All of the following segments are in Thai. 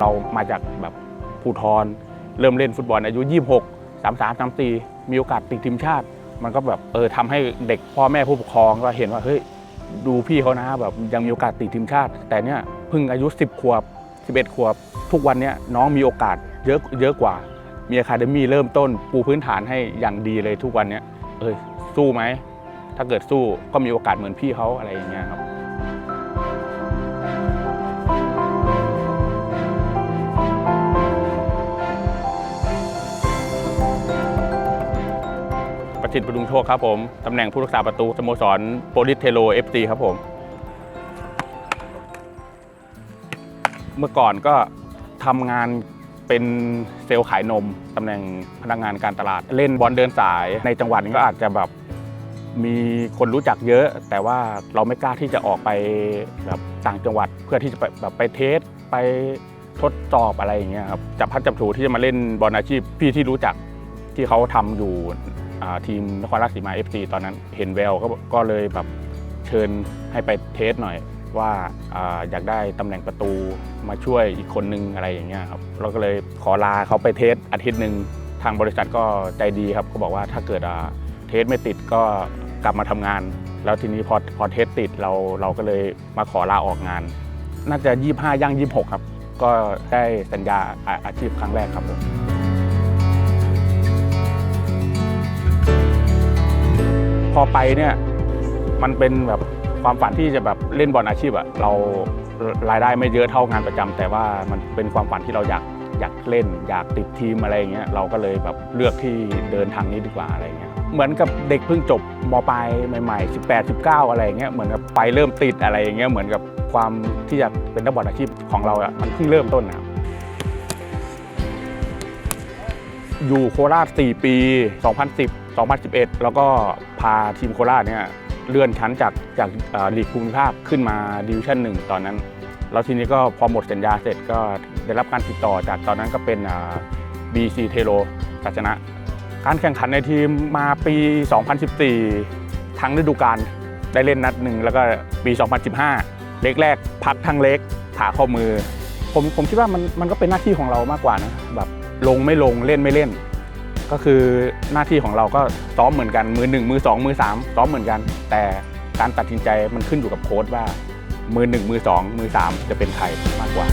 เรามาจากแบบภูทรเริ่มเล่นฟุตบอลอายุ 26 33 34มีโอกาสติดทีมชาติ มันก็แบบเออทำให้เด็กพ่อแม่ผู้ปกครองก็เห็นว่าเฮ้ยดูพี่เขานะแบบยังมีโอกาสติดทีมชาติ แต่เนี่ยเพิ่งอายุ 10 ขวบ 11 ขวบ ทุกวันเนี้ยน้องมีโอกาสเยอะเยอะกว่า มีอะคาเดมี่เริ่มต้นปูพื้นฐานให้อย่างดีเลยทุกวันเนี้ยเอ้ยสู้ไหมถ้าเกิดสู้ก็มีโอกาสเหมือนพี่เขาอะไรอย่างเงี้ยครับ ประสิทธิ์ประดุงโชคครับผมตำแหน่งผู้รักษาประตูสโมสรโปลิสเทโลเอฟซีครับผม เมื่อก่อนก็ทำงานเป็นเซลล์ขายนมตำแหน่งพนักงานการตลาด เล่นบอลเดินสายในจังหวัดก็อาจจะแบบมีคนรู้จักเยอะ แต่ว่าเราไม่กล้าที่จะออกไปแบบต่างจังหวัดเพื่อที่จะไปแบบไปเทสไปทดสอบอะไรอย่างเงี้ยครับจับพัดจับถูที่จะมาเล่นบอลอาชีพพี่ที่รู้จักที่เขาทำอยู่ ทีมนครราชสีมา FC ตอนนั้นเห็นแววก็ก็เลยแบบเชิญให้ไปเทสหน่อยว่าอยากได้ตำแหน่งประตูมาช่วยอีกคนนึงอะไรอย่างเงี้ยครับเราก็เลยขอลาเขาไปเทสอาทิตย์หนึ่งทางบริษัทก็ใจดีครับก็บอกว่าถ้าเกิดเทสไม่ติดก็กลับมาทำงาน แล้วทีนี้พอพอเทสติดเราเราก็เลยมาขอลาออกงาน น่าจะ 25 ย่าง 26 ครับ ก็ได้สัญญาอาอาชีพครั้งแรกครับผม อไปเนี่ยมันเป็นแบบความฝันที่จะแบบเล่นบอลอาชีพอะเรารายได้ไม่เยอะเท่างานประจำแต่ว่ามันเป็นความฝันที่เราอยากอยากเล่น อยากติดทีมอะไรอย่างเงี้ยเราก็เลยแบบเลือกที่เดินทางนี้ดีกว่าอะไรเงี้ยเหมือนกับเด็กเพิ่งจบมปลายใหม่ๆ 18 19 อะไรอย่างเงี้ยเหมือนกับไปเริ่มติดอะไรอย่างเงี้ยเหมือนกับความที่จะเป็นนักบอลอาชีพของเราอะมันเพิ่งเริ่มต้นนะครับอยู่โคราช 4 ปี 2010 2011 แล้วก็พาทีมโคราชเนี่ยเลื่อนชั้นจากจากลีกภูมิภาคขึ้นมาดิวิชั่นหนึ่งตอนนั้น แล้วทีนี้ก็พอหมดสัญญาเสร็จก็ได้รับการติดต่อจากตอนนั้นก็เป็น BC เทโลศาสนะ การแข่งขันในทีมมาปี 2014 ทั้งฤดูกาลได้เล่นนัดหนึ่งแล้วก็ปี 2015 เล็กแรกพักทั้งเล็กขาข้อมือ ผมผมคิดว่ามันมันก็เป็นหน้าที่ของเรามากกว่านะแบบลงไม่ลงเล่นไม่เล่น ก็คือหน้าที่ของเราก็ซ้อมเหมือนกันมือหนึ่งมือสองมือสามซ้อมเหมือนกัน แต่การตัดสินใจมันขึ้นอยู่กับโค้ชว่า มือหนึ่งมือสองมือสามจะเป็นใครมากกว่า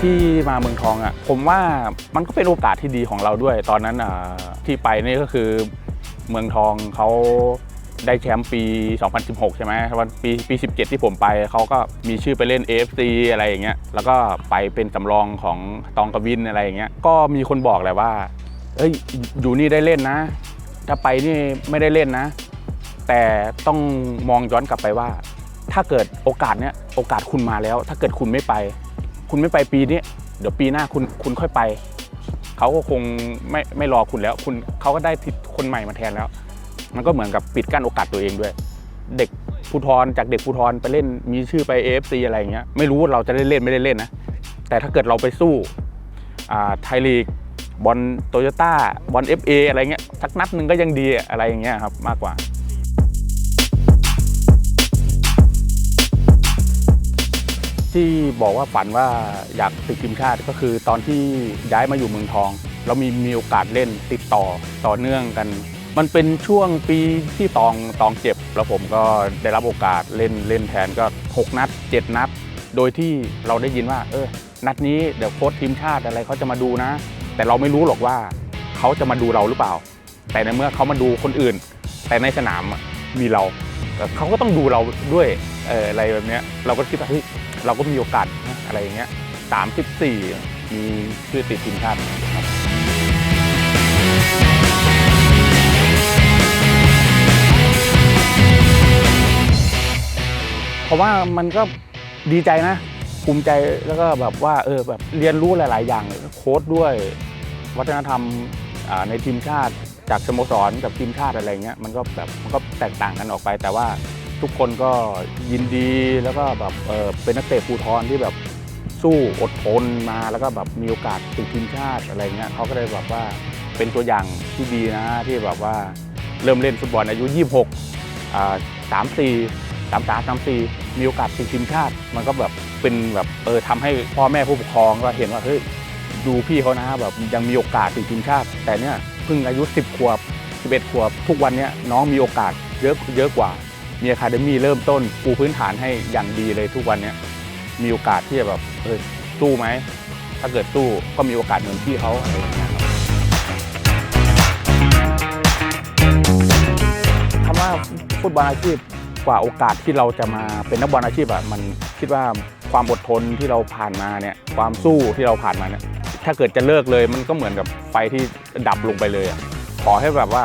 ที่มาเมืองทองอะผมว่ามันก็เป็นโอกาสที่ดีของเราด้วย ตอนนั้นอ่าที่ไปนี่ก็คือเมืองทองเขา ได้แชมป์ปี 2016 ใช่ไหมวันปีปี 17 ที่ผมไปเขาก็มีชื่อไปเล่น AFC อะไรอย่างเงี้ยแล้วก็ไปเป็นสำรองของตองกวินอะไรอย่างเงี้ยก็มีคนบอกแหละว่าเอ้ยอยู่นี่ได้เล่นนะ ถ้าไปนี่ไม่ได้เล่นนะ แต่ต้องมองย้อนกลับไปว่า ถ้าเกิดโอกาสเนี้ยโอกาสคุณมาแล้ว ถ้าเกิดคุณไม่ไป คุณไม่ไปปีนี้เดี๋ยวปีหน้าคุณคุณค่อยไปเขาก็คงไม่ไม่รอคุณแล้ว คุณเขาก็ได้ทิศคนใหม่มาแทนแล้ว มันก็เหมือนกับปิดกั้นโอกาสตัวเองด้วย เด็กภูทรจากเด็กภูทรไปเล่นมีชื่อไป AFC อะไรอย่างเงี้ยไม่รู้ว่าเราจะได้เล่นไม่ได้เล่นนะแต่ถ้าเกิดเราไปสู้ไทยลีกบอลโตโยต้าบอล FA อะไรเงี้ยสักนัดหนึ่งก็ยังดีอะไรอย่างเงี้ยครับมากกว่าที่บอกว่าฝันว่าอยากติดทีมชาติก็คือตอนที่ย้ายมาอยู่เมืองทอง เรามีมีโอกาสเล่นติดต่อต่อเนื่องกัน มันเป็นช่วงปีที่ตองตองเจ็บ แล้วผมก็ได้รับโอกาสเล่นเล่นแทนก็ 6 นัด 7 นัด โดยที่เราได้ยินว่า เออ นัดนี้เดี๋ยวโค้ชทีมชาติอะไรเขาจะมาดูนะ แต่เราไม่รู้หรอกว่าเขาจะมาดูเราหรือเปล่า แต่ในเมื่อเขามาดูคนอื่น แต่ในสนามมีเราเขาก็ต้องดูเราด้วยเอออะไรแบบเนี้ยเราก็คิดว่าเฮ้ยเราก็มีโอกาสอะไรอย่างเงี้ยสามสิบสี่มีชื่อติดทีมชาติ เพราะว่ามันก็ดีใจนะ ภูมิใจแล้วก็แบบว่าเออแบบเรียนรู้หลาย ๆ อย่างโค้ดด้วย วัฒนธรรมในทีมชาติ จากสโมสรกับทีมชาติอะไรเงี้ยมันก็แบบมันก็แตกต่างกันออกไป แต่ว่าทุกคนก็ยินดีแล้วก็แบบเออเป็นนักเตะภูทรที่แบบสู้อดทนมาแล้วก็แบบมีโอกาสติดทีมชาติอะไรเงี้ยเขาก็เลยแบบว่าเป็นตัวอย่างที่ดีนะที่แบบว่าเริ่มเล่นฟุตบอลอายุ 26อ่า34 สามสามสามสี่มีโอกาสติดทีมชาติ มันก็แบบเป็นแบบเออทำให้พ่อแม่ผู้ปกครองก็เห็นว่าเฮ้ยดูพี่เขานะแบบยังมีโอกาสติดทีมชาติ แต่เนี่ยเพิ่งอายุ 10 ขวบ 11 ขวบ ทุกวันเนี้ยน้องมีโอกาสเยอะเยอะกว่า มีอะคาเดมี่เริ่มต้นปูพื้นฐานให้อย่างดีเลยทุกวันเนี้ยมีโอกาสที่จะแบบเออสู้ไหม ถ้าเกิดสู้ก็มีโอกาสเหมือนพี่เขาอะไรอย่างเงี้ยครับคำว่าฟุตบอลอาชีพ กว่าโอกาสที่เราจะมาเป็นนักบอลอาชีพอะมันคิดว่าความอดทนที่เราผ่านมาเนี่ยความสู้ที่เราผ่านมาเนี่ยถ้าเกิดจะเลิกเลยมันก็เหมือนกับไฟที่ดับลงไปเลยอะขอให้แบบว่า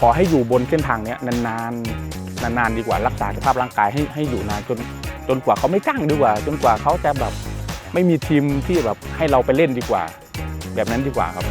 ขอให้อยู่บนเส้นทางเนี้ยนานๆนานๆดีกว่ารักษาสภาพร่างกายให้ให้อยู่นานจนจนกว่าเขาไม่จ้างดีกว่า จนกว่าเขาจะแบบไม่มีทีมที่แบบให้เราไปเล่นดีกว่า แบบนั้นดีกว่าครับ